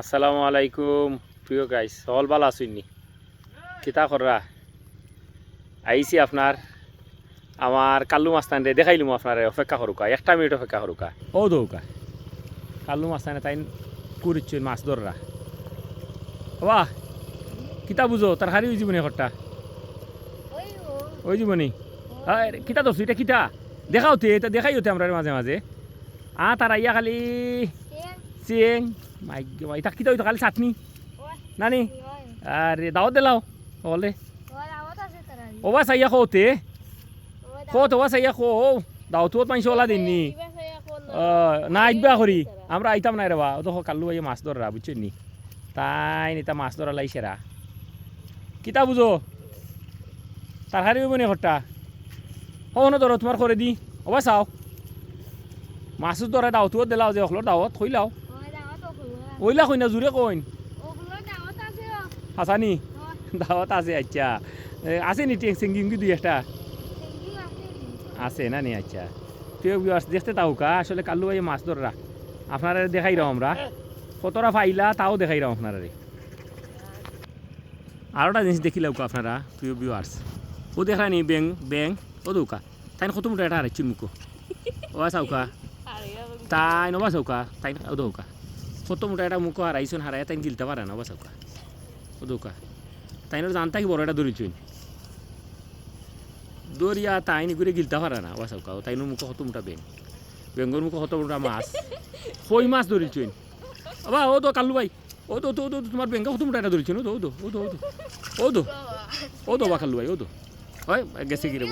আসসালামু আলাইকুম। প্রিয় গাইস সকল ভালো আসুননি কিতা কররা? আইছি আপনার, আমার কাল্লু মাস্তান রে দেখাইলুম আপনার, অপেক্ষা করুকা, একটা মিনিট অপেক্ষা করুকা। ও দৌকা। কাল্লু মাস্তানে তাই কুরিচ্ছুন মাছ ধররা। বাহ, কিতা বুঝো, তার হারি ওই জীবনী ঘরটা? ওই জীবনী? কিতা ধরছো? এটা কিতা? দেখাও তে, এটা দেখাই হতে আমরা মাঝে মাঝে। আ, তারা ইয়া খালি চিং মাই এটা কিতা হইতো খালি চাটনি নানি আরে দাওয়াত দিলাও বলে ওবা চাইয়া খোতে খোত ওবা চাইয়া খো দাওয়াত মানুষ ওলা দিননি না আইবা করি আমরা আইতাম নাই রেবা তো কাল্লু ভাই মাছ ধরা বুঝছেন নি তাই নিতা মাছ ধরা লাইছেরা কিতা বুঝো তার হারি বনি ঘরটা হনো ধরো তোমার করে দি ওবা চাও মাছ ধরা দাওয়াত দিলাও যে অখলোর দাওয়াত থইলাও ওইলা কইনা জুড়ে কইন। হাসানি? দাওয়াত। আছে আচ্ছা। আছে নি সিঙ্গিং দুই একটা? আছে না। নি আচ্ছা। তুই দেখতে তাও কা আসলে কাল্লু ভাই মাছ ধররা। আপনারা দেখাই রাও আমরা কতটা পাইলা তাও দেখাই রাও আপনারা। আরোটা জিনিস দেখিলাও কা আপনারা প্রিয় ভিউয়ার্স ও দেখা নি ব্যাং ব্যাং ও দৌকা। তাই কত মোটা এটা হারাচ্ছি মুখো ও চাউকা তাই নবা চাউকা তাই ও দৌকা। কত মোটা এটা মুখো হারাইছুন হারাই তাই গিলতে পারে না বা চাউকা ও দৌকা তাই জানতা কি বড় এটা ধরেছুন দরিয়া তাইনি করে গিলতে পারে না বা চাউকা তাইনোর মুখো কত মোটা ব্যাং ব্যাঙ্গর মুখো কত মোটা মাছ কই মাছ ধরেছুন আবা ও তো কালু ভাই ও তো তো তোমার ব্যাঙ্গা কত মোটা এটা ধরেছুন ও তো ও তো ও তো ও তো ও তো ও তো বা কাল্লু ভাই ও তো হয় গেছে কি রে